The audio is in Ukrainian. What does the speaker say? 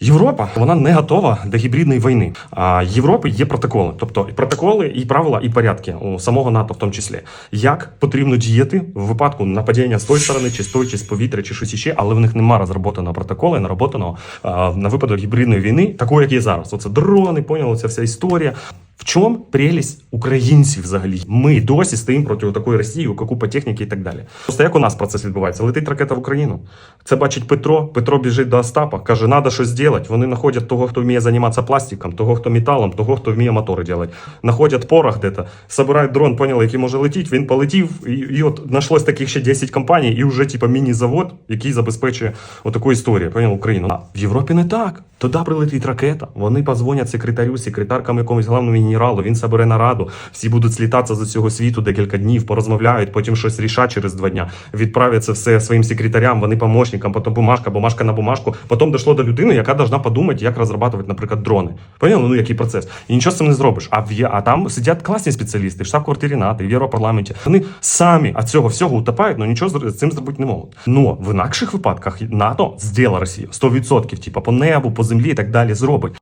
Європа вона не готова до гібридної війни. А Європи є протоколи, тобто і протоколи, і правила, і порядки у самого НАТО, в тому числі, як потрібно діяти в випадку нападіння з тої сторони, чи з тої, чи з повітря, чи щось іще, але в них немає розроботаного протоколу, нароботаного а, на випадок гібридної війни, такої, як є зараз. Оце дрони, поняли, ця вся історія. Чому прелість українців взагалі? Ми досі стоїмо проти такої Росії, окупа техніки і так далі. Просто як у нас процес відбувається? Летить ракета в Україну. Це бачить Петро. Петро біжить до Остапа, каже, треба щось зробити. Вони знаходять того, хто вміє займатися пластиком, того, хто металом, того, хто вміє мотори робити. Находять порох де-то, собирають дрон, поняли, який може летіти. Він полетів, і, і от знайшлось таких ще 10 компаній, і вже типа міні-завод, який забезпечує отаку історію. Поняв Україну. А в Європі не так. Туди прилетить ракета. Вони позвонять секретарю, секретаркам якомусь головному генералу. Він собере нараду. Всі будуть слітатися з усього світу декілька днів, порозмовляють, потім щось рішать через два дня. Відправлять це все своїм секретарям, вони помощникам, потім бумажка, бумажка на бумажку. Потім дійшло до людини, яка должна подумати, як розрабатувати, наприклад, дрони. Поняли? Ну який процес? І нічого з цим не зробиш. А в Є- а там сидять класні спеціалісти, штаб-квартирі НАТО, в Європарламенті. Вони самі від цього всього утопають, але нічого з цим зробити не можуть. Ну в інакших випадках НАТО зділа Росію 100%, типа по небу, по землі і так далі зробить.